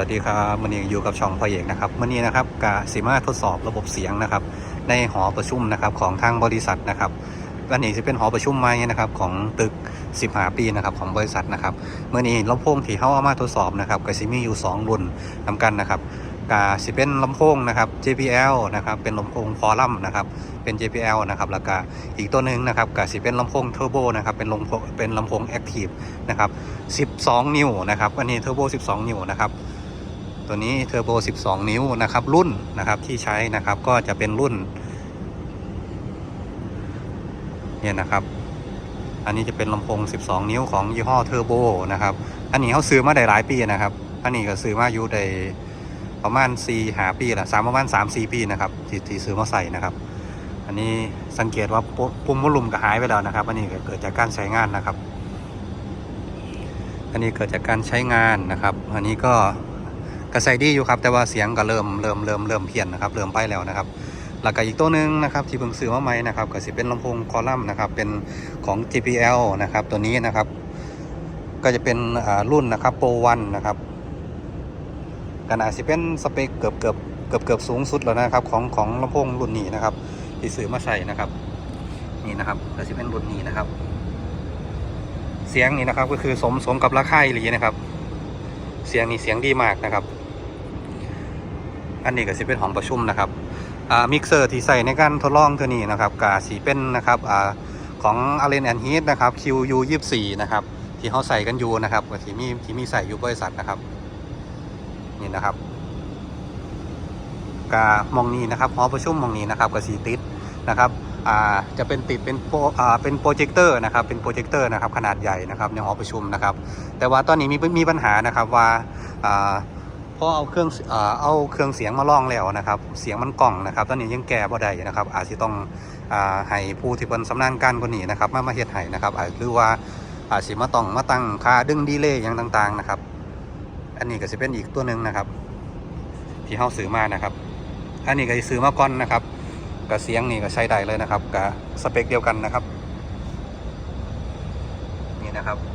วัสดีครับมื่อนี้อยู่กับช่องพอเอกนะครับมื่อนี้นะครับกาสิมาทดสอบระบบเสียงนะครับ ในหอประชุมนะครับของทางบริษัทนะครับอันนี้จะเป็นหอประชุมใหม่นะครับของตึก 15 ปีนะครับของบริษัทนะครับเมื่อนี้ลำโพงที่เขาเอามาทดสอบนะครับก็สิมีอยู่ 2 รุ่นนำกันนะครับกาสิเป็นลำโพงนะครับ JBL นะครับเป็นลำโพงฟอรัมนะครับเป็น JBL นะครับแล้วก็อีกตัวหนึ่งนะครับกาสิเป็นลำโพงเทอร์โบนะครับเป็นลำโพงเป็นลำโพงแอคทีฟนะครับ 12 นิ้วนะครับอันนี้เทอร์โบ 12 นิ้วนะครับ ตัวนี้เทอร์โบ 12 นิ้วนะครับ รุ่นนะครับที่ใช้นะครับก็จะเป็นรุ่น เนี่ยนะครับ อันนี้จะเป็นลำโพง 12 นิ้วของยี่ห้อเทอร์โบนะครับ อันนี้เขาซื้อมาได้หลายปีนะครับ อันนี้ก็ซื้อมาอยู่ได้ประมาณ4หาปีละสามประมาณ3 4ปีนะครับที่ที่ซื้อมาใส่นะครับ อันนี้สังเกตว่าปุ่มมวอลลุ่มก็หายไปแล้วนะครับ อันนี้เกิดจากการใช้งานนะครับ อันนี้เกิดจากการใช้งานนะครับ อันนี้ก็ กระใสดีอยู่ครับ แต่ว่าเสียงก็เริ่มเริ่มเริ่มเริ่มเพี้ยนนะครับ เริ่มไปแล้วนะครับแล้วก็อีกตัวหนึ่งนะครับที่เพิ่งซื้อมาใหม่นะครับก็สิเป็นลำโพงคอลัมน์นะครับเป็นของ JBL นะครับตัวนี้นะครับ ก็จะเป็นรุ่นนะครับโปรวันนะครับกันอาจสิเป็นสเปคเกือบเกือบเกือบเกือบสูงสุดแล้วนะครับ ของของลำโพงรุ่นนี้นะครับที่ซื้อมาใส่นะครับ นี่นะครับก็สิเป็นรุ่นนี้นะครับ เสียงนี่นะครับก็คือสมสมกับราคาอีหลีนะครับ เสียงนี่เสียงดีมากนะครับ นนี้ก็สิเป็นห้องประชุมนะครับมิกเซอร์ที่ใส่ในการทดลองตัวนี้นะครับกาสีเป็นนะครับอของ a l l e n and Heat นะครับ QU 24นะครับที่เขาใส่กันอยู่นะครับกับที่มีที่มีใส่อยู่บริษัทนะครับนี่นะครับกามองนี้นะครับหอประชุมมองนี้นะครับกับสีติดนะครับจะเป็นติดเป็นโปอ่าเป็นโปรเจคเตอร์นะครับเป็นโปรเจคเตอร์นะครับขนาดใหญ่นะครับในหอประชุมนะครับ แต่ว่าตอนนี้มีมีปัญหานะครับว่าอ่า พอเอาเครื่องอ่าเอาเครื่องเสียงมาล่องแล้วนะครับ เสียงมันกล่องนะครับ ตอนนี้ยังแก้บ่ได้นะครับ อาจจะต้องอ่าให้ผู้ที่เป็นสำนักงานกว่านี้นะครับ มามาเฮ็ดให้นะครับอาจหรือว่าอาจสิมาต้องมาตั้งค่าดึงดีเลย์อย่างต่างๆนะครับ อันนี้ก็จะเป็นอีกตัวหนึ่งนะครับ ที่เฮาซื้อมานะครับ อันนี้ก็สิซื้อมาก่อนนะครับกับเสียงนี่ก็ใช้ได้เลยนะครับกับสเปคเดียวกันนะครับ นี่นะครับ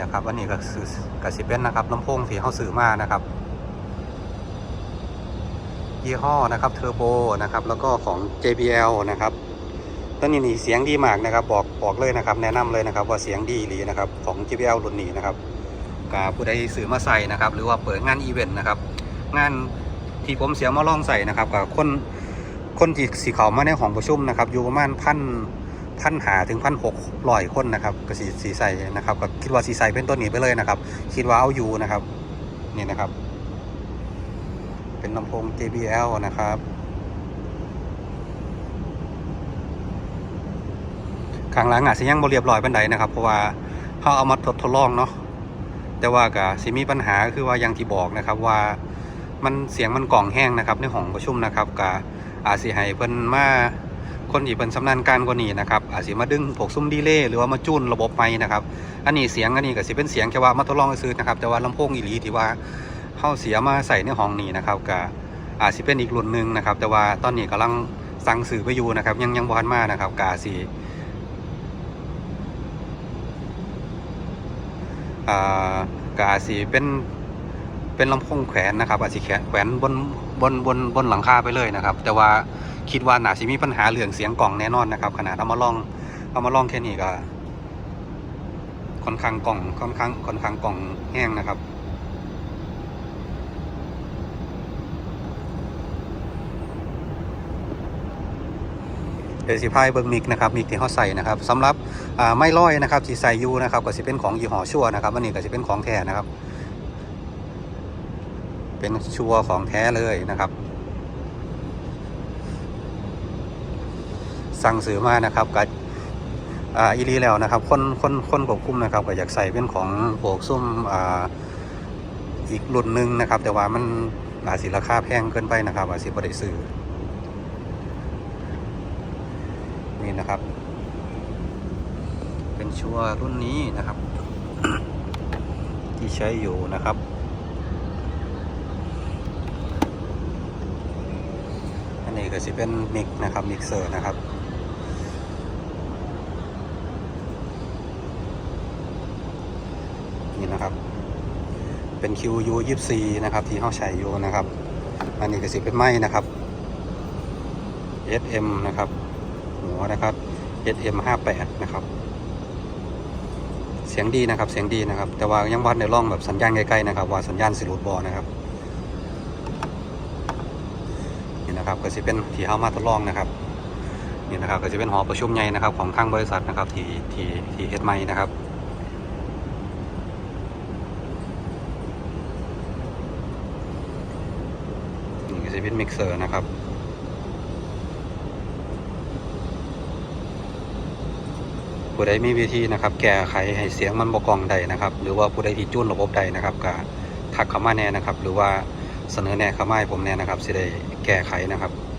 นะครับอันนี้ก็คือกับสิเป็นนะครับลำโพงที่เขาซื้อมานะครับยี่ห้อนะครับเทอร์โบนะครับแล้วก็ของ JBL นะครับตัวนี้นี่เสียงดีมากนะครับ บอกบอกเลยนะครับ แนะนำเลยนะครับ ว่าเสียงดีอีหลีนะครับของ JBL รุ่นนี้นะครับกับผู้ใดซื้อมาใส่นะครับ หรือว่าเปิดงานอีเวนต์นะครับ งานที่ผมเสียมาลองใส่นะครับกับคนคนที่สีขาวมาในห้องประชุมนะครับ อยู่ประมาณพัน พันหาถึงพันหกร้อยคนนะครับก็สีสีใส่นะครับก็คิดว่าสีใส่เป็นตัวนี้ไปเลยนะครับ คิดว่าเอาอยู่นะครับนี่นะครับ เป็นลำโพง JBL นะครับข้างหลังอาจจะยังบ่เรียบร้อยเป็นใดนะครับ เพราะว่าเขาเอามาทดทดลองเนาะแต่ว่าก็สิมีปัญหาคือว่าย่างที่บอกนะครับว่ามันเสียงมันกล่องแห้งนะครับในห้องประชุมนะครับก็อาจสิให้เพิ่นมา คนที่เป็นสำนาญการกว่านี้นะครับอาจสิมาดึงพวกซุ้มดีเลย์หรือว่ามาจูนระบบไม้นะครับอันนี้เสียงอันนี้ก็สิเป็นเสียงแค่ว่ามาทดลองซื้อนะครับแต่ว่าลำโพงอีหลีที่ว่าเข้าเสียมาใส่ในห้องนี้นะครับก็อาจสิเป็นอีกรุ่นหนึ่งนะครับ แต่ว่าตอนนี้กำลังสั่งสื่อไปอยู่นะครับ ยังยังบอนมานะครับกาสีอ่ากอาสีเป็น เป็นลำโพงแขวนนะครับอาจสิแขวนแขวนบนบนบนบนหลังคาไปเลยนะครับ แต่ว่าคิดว่าหนาสิมีปัญหาเรื่องเสียงกล่องแน่นอนนะครับ ขนาดเอามาลองเอามาลองแค่นี้ก็ค่อนข้างกล่องค่อนข้างค่อนข้างกล่องแห้งนะครับเดี๋ยวสิพายเบิงมิกนะครับมิกที่เขาใส่นะครับสำหรับไม่ร้อยนะครับที่ใส่ยูนะครับก็สิเป็นของยี่ห้อชั่วนะครับอันนี้ก็สิเป็นของแท้นะครับ เป็นชัวของแท้เลยนะครับ สั่งซื้อมานะครับก็อ่าอีรีแล้วนะครับคนคนคนควบคุมนะครับก็อยากใส่เป็นของพวกซุ้มอ่าอีกรุ่นหนึ่งนะครับ แต่ว่ามันอาจสิราคาแพงเกินไปนะครับอาจสิบ่ได้ซื้อนี่นะครับ เป็นชัวร์รุ่นนี้นะครับ ที่ใช้อยู่นะครับ เก็จะเป็นมิกนะครับมิกเซอร์นะครับนี่นะครับ เป็น QU 24นะครับ ที่เข้าใช้อยู่นะครับ อันนี้ก็สิเป็นไม้นะครับ SM นะครับ หัวนะครับ SM 58นะครับ เสียงดีนะครับ เสียงดีนะครับ แต่ว่ายังวัดในร่องแบบสัญญาณใกลๆนะครับ ว่าสัญญาณสิรุดบอนะครับ นะครับก็จะเป็นที่เฮามาทดลองนะครับนี่นะครับก็จะเป็นหอประชุมใหญ่นะครับของทางบริษัทนะครับที่ที่ที่เฮ็ดใหม่นะครับนี่ก็จะเป็นมิกเซอร์นะครับผู้ใดมีวิธีนะครับแก้ไขให้เสียงมันบกกล้องใดนะครับ หรือว่าผู้ใดที่จูนระบบใดนะครับก็ทักเข้ามาแน่นะครับ หรือว่า เสนอแนะเข้ามาให้ผมแน่นะครับสิได้แก้ไขนะครับ